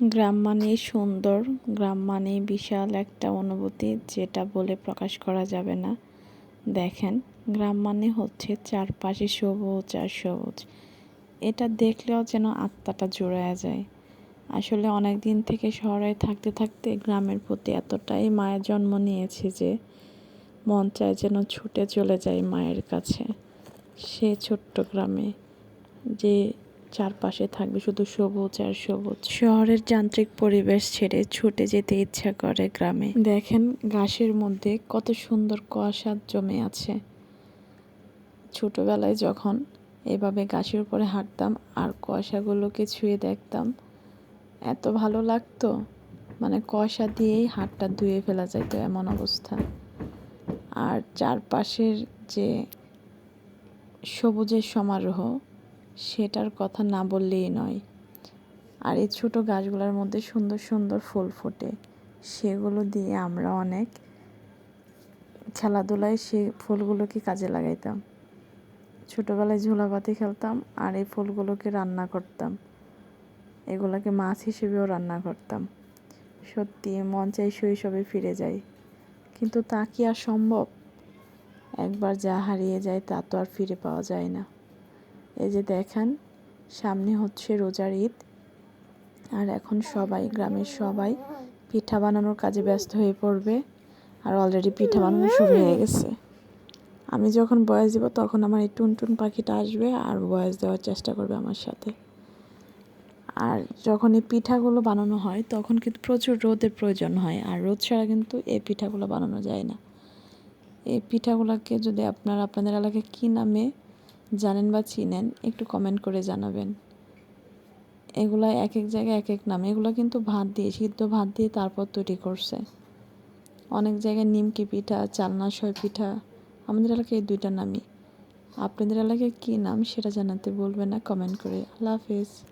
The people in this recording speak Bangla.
গ্রাম মানেই সুন্দর, গ্রাম মানেই বিশাল একটা অনুভূতি যেটা বলে প্রকাশ করা যাবে না। দেখেন, গ্রাম মানে হচ্ছে চারপাশে সবুজ আর সবুজ। এটা দেখলেও যেন আত্মাটা জোড়ায় যায়। আসলে অনেক দিন থেকে শহরে থাকতে থাকতে গ্রামের প্রতি এতটাই মায়ের জন্ম নিয়েছে যে মন চায় যেন ছুটে চলে যায় মায়ের কাছে। সে ছোট্ট গ্রামে, যে চারপাশে থাকবে শুধু সবুজ আর সবুজ। শহরের যান্ত্রিক পরিবেশ ছেড়ে ছুটে যেতে ইচ্ছা করে গ্রামে। দেখেন ঘাসের মধ্যে কত সুন্দর কুয়াশা জমে আছে। ছোটবেলায় যখন এভাবে ঘাসের উপরে হাঁটতাম আর কুয়াশাগুলোকে ছুঁয়ে দেখতাম এত ভালো লাগতো। মানে কুয়াশা দিয়েই হাতটা ধুয়ে ফেলা যাইতো এমন অবস্থা। আর চারপাশের যে সবুজের সমারোহ সেটার কথা না বললেই নয়। আর এই ছোটো গাছগুলোর মধ্যে সুন্দর সুন্দর ফুল ফোটে। সেগুলো দিয়ে আমরা অনেক খেলাধুলায় সে ফুলগুলোকে কাজে লাগাইতাম। ছোটোবেলায় ঝোলাপাতি খেলতাম আর এই ফুলগুলোকে রান্না করতাম। এগুলোকে মাছ হিসেবেও রান্না করতাম। সত্যি মন চাই শৈশবে ফিরে যাই। কিন্তু তা কি আর সম্ভব? একবার যা হারিয়ে যায় তা তো আর ফিরে পাওয়া যায় না। এই যে দেখেন, সামনে হচ্ছে রোজার ঈদ। আর এখন সবাই, গ্রামের সবাই পিঠা বানানোর কাজে ব্যস্ত হয়ে পড়বে। আর অলরেডি পিঠা বানানো শুরু হয়ে গেছে। আমি যখন বয়স দিব তখন আমার এই টুনটুন পাখিটা আসবে আর বয়স দেওয়ার চেষ্টা করবে আমার সাথে। আর যখন এই পিঠাগুলো বানানো হয় তখন কিন্তু প্রচুর রোদের প্রয়োজন হয়। আর রোদ ছাড়া কিন্তু এই পিঠাগুলো বানানো যায় না। এই পিঠাগুলোকে যদি আপনারা আপনাদের এলাকায় কী নামে জানেন বা চিনেন, একটু কমেন্ট করে জানাবেন। এগুলো এক এক জায়গায় এক এক নাম। এগুলো কিন্তু ভাত দিয়ে, সিদ্ধ ভাত দিয়ে তারপর তৈরি করছে। অনেক জায়গায় নিমকি পিঠা, চালনা সয় পিঠা, আমাদের এলাকায় এই দুইটা নামই। আপনাদের এলাকায় কী নাম সেটা জানাতে বলবেন না কমেন্ট করে। আল্লাহ হাফিজ।